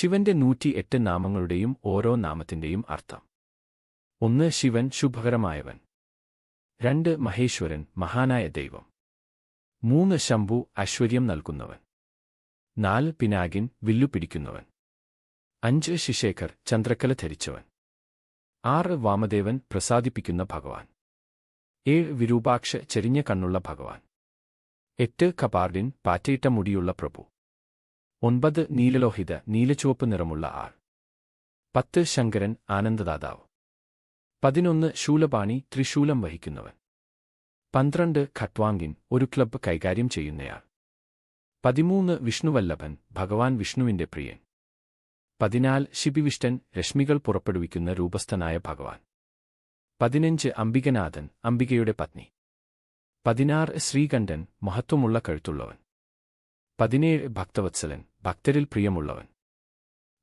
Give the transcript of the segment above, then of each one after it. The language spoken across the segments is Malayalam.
ശിവന്റെ നൂറ്റി എട്ട് നാമങ്ങളുടെയും ഓരോ നാമത്തിന്റെയും അർത്ഥം. ഒന്ന് ശിവൻ ശുഭകരമായവൻ. രണ്ട് മഹേശ്വരൻ മഹാനായ ദൈവം. മൂന്ന് ശംഭു ഐശ്വര്യം നൽകുന്നവൻ. നാല് പിനാകിൻ വില്ലു പിടിക്കുന്നവൻ. അഞ്ച് ശിശേഖർ ചന്ദ്രക്കല ധരിച്ചവൻ. ആറ് വാമദേവൻ പ്രസാദിപ്പിക്കുന്ന ഭഗവാൻ. ഏഴ് വിരൂപാക്ഷ ചെരിഞ്ഞ കണ്ണുള്ള ഭഗവാൻ. എട്ട് കപാർഡിൻ പാറ്റയിട്ട മുടിയുള്ള പ്രഭു. ഒൻപത് നീലലോഹിത നീലച്ചുവപ്പ് നിറമുള്ള ആൾ. പത്ത് ശങ്കരൻ ആനന്ദദാതാവ്. പതിനൊന്ന് ശൂലപാണി ത്രിശൂലം വഹിക്കുന്നവൻ. പന്ത്രണ്ട് ഖട്വാങ്കിൻ ഒരു ക്ലബ്ബ് കൈകാര്യം ചെയ്യുന്നയാൾ. പതിമൂന്ന് വിഷ്ണുവല്ലഭൻ ഭഗവാൻ വിഷ്ണുവിന്റെ പ്രിയൻ. പതിനാല് ശിബിവിഷ്ടൻ രശ്മികൾ പുറപ്പെടുവിക്കുന്ന രൂപസ്ഥനായ ഭഗവാൻ. പതിനഞ്ച് അംബികനാഥൻ അംബികയുടെ പത്നി. പതിനാറ് ശ്രീകണ്ഠൻ മഹത്വമുള്ള കഴുത്തുള്ളവൻ. പതിനേഴ് ഭക്തവത്സലൻ ഭക്തരിൽ പ്രിയമുള്ളവൻ.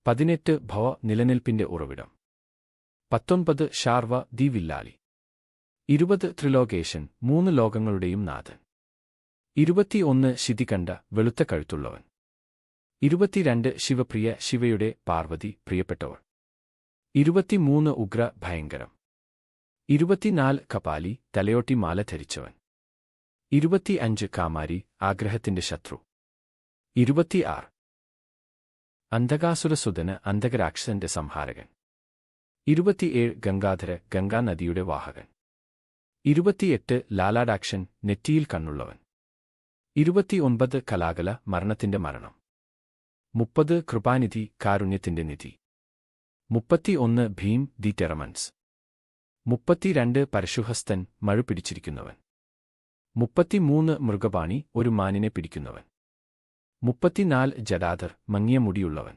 പതിനെട്ട് ഭവ നിലനിൽപ്പിന്റെ ഉറവിടം. പത്തൊൻപത് ഷാർവ ദി വില്ലാളി ഇരുപത് ത്രിലോകേശൻ മൂന്ന് ലോകങ്ങളുടെയും നാഥൻ. ഇരുപത്തിയൊന്ന് ശിതികണ്ഠ വെളുത്ത കഴുത്തുള്ളവൻ. ഇരുപത്തിരണ്ട് ശിവപ്രിയ ശിവയുടെ പാർവതി പ്രിയപ്പെട്ടവൾ ഇരുപത്തിമൂന്ന് ഉഗ്ര ഭയങ്കരം. ഇരുപത്തിനാല് കപാലി തലയോട്ടി മാല ധരിച്ചവൻ. ഇരുപത്തിയഞ്ച് കാമാരി ആഗ്രഹത്തിന്റെ ശത്രു. ഇരുപത്തിയാറ് അന്ധകാസുരസുതന് അന്ധകരാക്ഷസന്റെ സംഹാരകൻ. ഇരുപത്തിയേഴ് ഗംഗാധര ഗംഗാനദിയുടെ വാഹകൻ. ഇരുപത്തിയെട്ട് ലാലാടാക്ഷൻ നെറ്റിയിൽ കണ്ണുള്ളവൻ. ഇരുപത്തിയൊൻപത് കലാകല മരണത്തിന്റെ മരണം. മുപ്പത് കൃപാനിധി കാരുണ്യത്തിന്റെ നിധി. മുപ്പത്തിയൊന്ന് ഭീം ദി ടെറമൻസ്. മുപ്പത്തിരണ്ട് പരശുഹസ്തൻ മഴ പിടിച്ചിരിക്കുന്നവൻ. മുപ്പത്തിമൂന്ന് മൃഗപാണി ഒരു മാനിനെ പിടിക്കുന്നവൻ. മുപ്പത്തിനാല് ജഡാധർ മങ്ങിയ മുടിയുള്ളവൻ.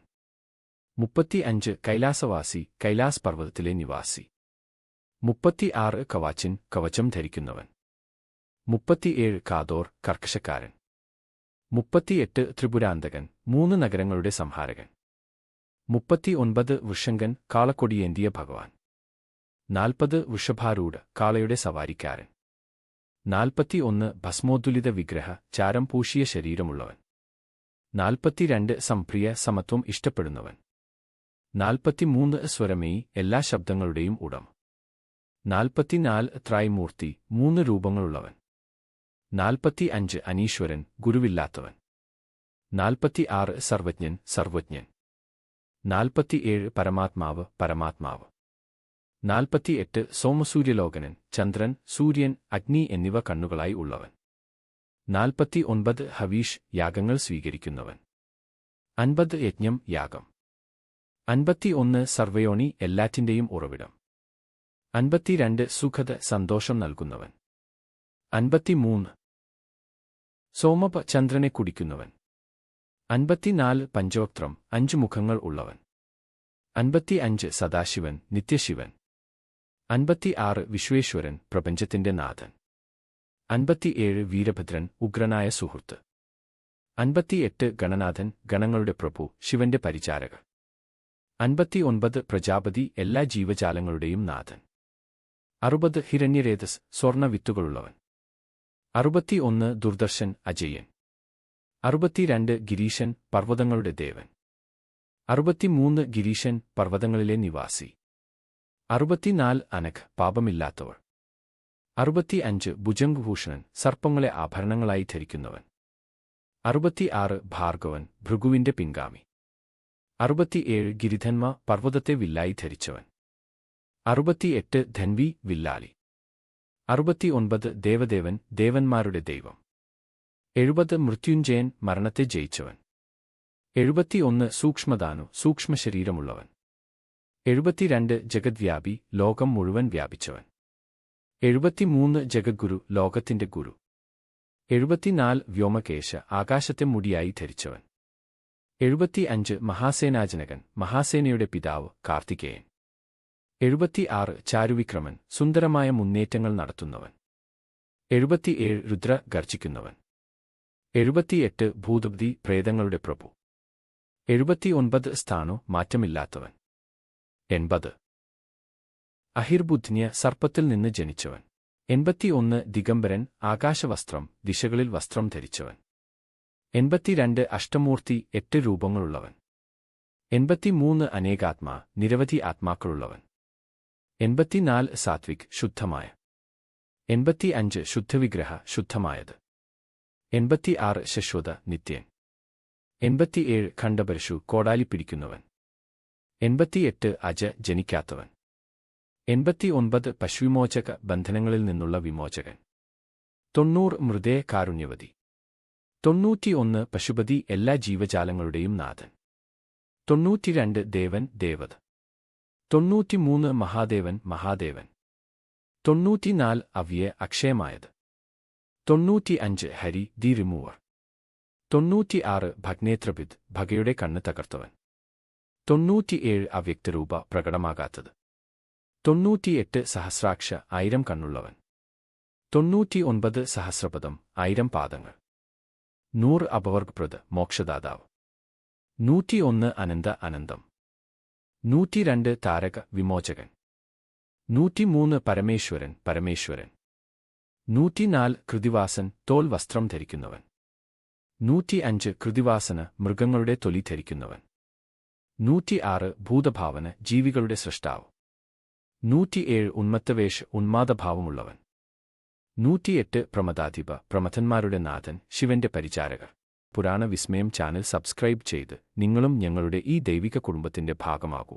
മുപ്പത്തിയഞ്ച് കൈലാസവാസി കൈലാസ് പർവതത്തിലെ നിവാസി. മുപ്പത്തിയാറ് കവാച്ചിൻ കവചം ധരിക്കുന്നവൻ. മുപ്പത്തിയേഴ് കാതോർ കർക്കശക്കാരൻ. മുപ്പത്തിയെട്ട് ത്രിപുരാന്തകൻ മൂന്ന് നഗരങ്ങളുടെ സംഹാരകൻ. മുപ്പത്തിയൊൻപത് വൃഷങ്കൻ കാളക്കൊടിയേന്തിയ ഭഗവാൻ. നാൽപ്പത് വൃഷഭാരൂഢ കാളയുടെ സവാരിക്കാരൻ. നാൽപ്പത്തിയൊന്ന് ഭസ്മോദ്ദുലിത വിഗ്രഹ ചാരം പൂശിയ ശരീരമുള്ളവൻ. നാൽപ്പത്തിരണ്ട് സംപ്രിയ സമത്വം ഇഷ്ടപ്പെടുന്നവൻ. നാൽപ്പത്തിമൂന്ന് സ്വരമേ എല്ലാ ശബ്ദങ്ങളുടെയും ഉടം. നാൽപ്പത്തിനാല് ത്രായ്മൂർത്തി മൂന്ന് രൂപങ്ങളുള്ളവൻ. നാൽപ്പത്തി അഞ്ച് അനീശ്വരൻ ഗുരുവില്ലാത്തവൻ. നാൽപ്പത്തി ആറ് സർവജ്ഞൻ സർവജ്ഞൻ. നാൽപ്പത്തിയേഴ് പരമാത്മാവ് പരമാത്മാവ്. നാൽപ്പത്തിയെട്ട് സോമസൂര്യലോകനൻ ചന്ദ്രൻ സൂര്യൻ അഗ്നി എന്നിവ കണ്ണുകളായി ഉള്ളവൻ. നാൽപ്പത്തി ഒൻപത് ഹവീഷ് യാഗങ്ങൾ സ്വീകരിക്കുന്നവൻ. അൻപത് യജ്ഞം യാഗം. അൻപത്തിയൊന്ന് സർവയോണി എല്ലാറ്റിന്റെയും ഉറവിടം. അൻപത്തിരണ്ട് സുഖത സന്തോഷം നൽകുന്നവൻ. അൻപത്തിമൂന്ന് സോമപ ചന്ദ്രനെ കുടിക്കുന്നവൻ. അൻപത്തിനാല് പഞ്ചോക്ത്രം അഞ്ചു മുഖങ്ങൾ ഉള്ളവൻ. അൻപത്തി അഞ്ച് സദാശിവൻ നിത്യശിവൻ. അൻപത്തി ആറ് വിശ്വേശ്വരൻ പ്രപഞ്ചത്തിന്റെ നാഥൻ. അൻപത്തിയേഴ് വീരഭദ്രൻ ഉഗ്രനായ സുഹൃത്ത്. അൻപത്തിയെട്ട് ഗണനാഥൻ ഗണങ്ങളുടെ പ്രഭു ശിവന്റെ പരിചാരകർ. അൻപത്തിയൊൻപത് പ്രജാപതി എല്ലാ ജീവജാലങ്ങളുടെയും നാഥൻ. അറുപത് ഹിരണ്യരേതസ് സ്വർണ വിത്തുകളുള്ളവൻ അറുപത്തിയൊന്ന് ദുർദർശൻ അജയൻ. അറുപത്തിരണ്ട് ഗിരീശൻ പർവതങ്ങളുടെ ദേവൻ. അറുപത്തിമൂന്ന് ഗിരീശൻ പർവതങ്ങളിലെ നിവാസി. അറുപത്തിനാല് അനഘ് പാപമില്ലാത്തവൾ അറുപത്തിയഞ്ച് ഭുജംഗഭൂഷണൻ സർപ്പങ്ങളെ ആഭരണങ്ങളായി ധരിക്കുന്നവൻ. അറുപത്തിയാറ് ഭാർഗവൻ ഭൃഗുവിന്റെ പിൻഗാമി. അറുപത്തിയേഴ് ഗിരിധന്മ പർവതത്തെ വില്ലായി ധരിച്ചവൻ. അറുപത്തിയെട്ട് ധൻവി വില്ലാളി അറുപത്തിയൊൻപത് ദേവദേവൻ ദേവന്മാരുടെ ദൈവം. എഴുപത് മൃത്യുഞ്ജയൻ മരണത്തെ ജയിച്ചവൻ. എഴുപത്തിയൊന്ന് സൂക്ഷ്മദാനു സൂക്ഷ്മശരീരമുള്ളവൻ. എഴുപത്തിരണ്ട് ജഗദ്വ്യാപി ലോകം മുഴുവൻ വ്യാപിച്ചവൻ. എഴുപത്തിമൂന്ന് ജഗദ്ഗുരു ലോകത്തിന്റെ ഗുരു. എഴുപത്തിനാല് വ്യോമകേശ ആകാശത്തെ മുടിയായി ധരിച്ചവൻ. എഴുപത്തിയഞ്ച് മഹാസേനാജനകൻ മഹാസേനയുടെ പിതാവ് കാർത്തികേയൻ. എഴുപത്തിയാറ് ചാരുവിക്രമൻ സുന്ദരമായ മുന്നേറ്റങ്ങൾ നടത്തുന്നവൻ. എഴുപത്തിയേഴ് രുദ്ര ഗർജിക്കുന്നവൻ. എഴുപത്തിയെട്ട് ഭൂതബ്ദി പ്രേതങ്ങളുടെ പ്രഭു. എഴുപത്തിയൊൻപത് സ്ഥാനോ മാറ്റമില്ലാത്തവൻ. എൺപത് അഹിർബുദ്ധ്യ സർപ്പത്തിൽ നിന്ന് ജനിച്ചവൻ. എൺപത്തിയൊന്ന് ദിഗംബരൻ ആകാശവസ്ത്രം ദിശകളിൽ വസ്ത്രം ധരിച്ചവൻ. എൺപത്തിരണ്ട് അഷ്ടമൂർത്തി എട്ട് രൂപങ്ങളുള്ളവൻ. എൺപത്തിമൂന്ന് അനേകാത്മാ നിരവധി ആത്മാക്കളുള്ളവൻ. എൺപത്തിനാല് സാത്വിക് ശുദ്ധമായ. എൺപത്തി അഞ്ച് ശുദ്ധവിഗ്രഹ ശുദ്ധമായത്. എൺപത്തിയാറ് ശശ്വത നിത്യൻ. എൺപത്തിയേഴ് ഖണ്ഡപരശു കോടാലി പിടിക്കുന്നവൻ. എൺപത്തിയെട്ട് അജ ജനിക്കാത്തവൻ. എൺപത്തിയൊൻപത് പശുവിമോചക ബന്ധനങ്ങളിൽ നിന്നുള്ള വിമോചകൻ. തൊണ്ണൂറ് മൃദയ കാരുണ്യവതി. തൊണ്ണൂറ്റിയൊന്ന് പശുപതി എല്ലാ ജീവജാലങ്ങളുടെയും നാഥൻ. തൊണ്ണൂറ്റിരണ്ട് ദേവൻ ദേവത. തൊണ്ണൂറ്റിമൂന്ന് മഹാദേവൻ മഹാദേവൻ. തൊണ്ണൂറ്റിനാല് അവ്യ അക്ഷയമായത് തൊണ്ണൂറ്റിയഞ്ച് ഹരി ദി റിമൂവർ. തൊണ്ണൂറ്റിയാറ് ഭഗ്നേത്രപിത് ഭഗയുടെ കണ്ണ് തകർത്തവൻ. തൊണ്ണൂറ്റിയേഴ് അവ്യക്തരൂപ പ്രകടമാകാത്തത്. തൊണ്ണൂറ്റിയെട്ട് സഹസ്രാക്ഷ ആയിരം കണ്ണുള്ളവൻ. തൊണ്ണൂറ്റിയൊൻപത് സഹസ്രപദം ആയിരം പാദങ്ങൾ. നൂറ് അപവർഗ്പ്രദ് മോക്ഷദാതാവ്. നൂറ്റിയൊന്ന് അനന്ത അനന്തം. നൂറ്റിരണ്ട് താരക വിമോചകൻ. നൂറ്റിമൂന്ന് പരമേശ്വരൻ പരമേശ്വരൻ. നൂറ്റിനാല് കൃതിവാസൻ തോൽ വസ്ത്രം ധരിക്കുന്നവൻ. നൂറ്റിയഞ്ച് കൃതിവാസന് മൃഗങ്ങളുടെ തൊലി ധരിക്കുന്നവൻ. നൂറ്റിയാറ് ഭൂതഭാവന ജീവികളുടെ സൃഷ്ടാവ്. നൂറ്റിയേഴ് ഉന്മത്തവേഷ് ഉന്മാദഭാവമുള്ളവൻ. നൂറ്റിയെട്ട് പ്രമദാധിപ പ്രമഥന്മാരുടെ നാഥൻ ശിവന്റെ പരിചാരകർ. പുരാണ വിസ്മയം ചാനൽ സബ്സ്ക്രൈബ് ചെയ്ത് നിങ്ങളും ഞങ്ങളുടെ ഈ ദൈവിക കുടുംബത്തിന്റെ ഭാഗമാകൂ.